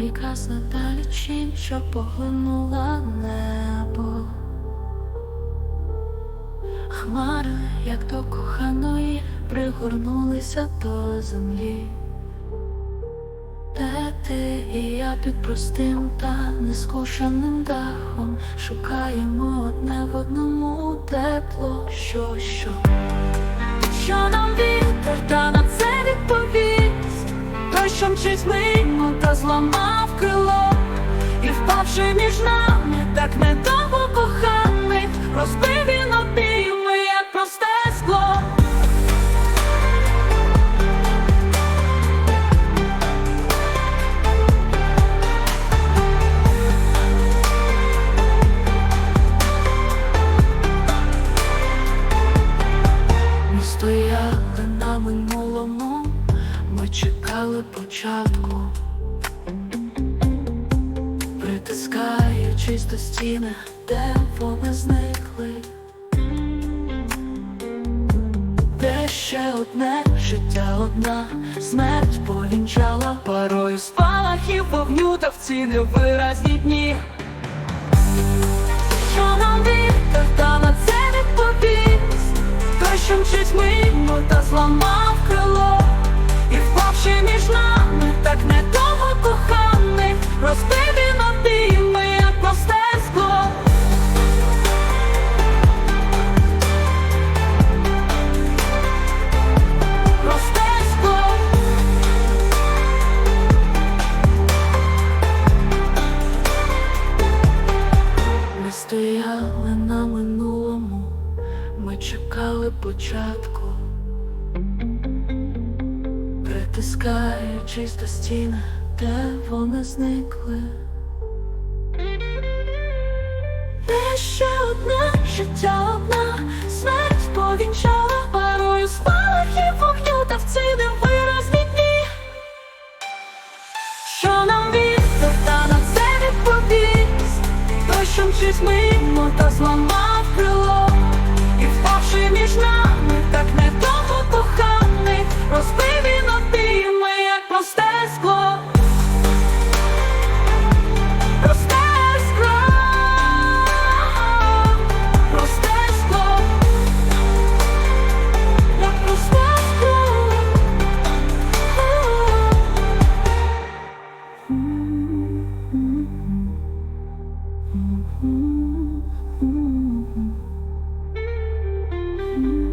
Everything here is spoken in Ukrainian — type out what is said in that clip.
Ріка далечінь, що поглинула небо. Хмари, як до коханої, пригорнулися до землі. Де ти і я під простим та нескошеним дахом шукаємо одне в одному тепло, що що, що нам вітер та на це відповість, той, що мчить мимо та зламав крило, і впавши між нами, так недовго чекали початку, притискаючись до стіни, де вони зникли. Де ще одне життя одна, смерть повінчала парою спалахів вогню та в ці невиразні дні. Що нам вітер та на це відповість Той, що мчить мимо та зламав початку, притискаючись до стіни, де вони зникли. Де ще одне життя одна, смерть повінчала парою спалахів вогню та в ці невиразні дні. Що нам вітер та на це відповість Той, що мчить мимо та зламав крило І впавши між нами, Bye.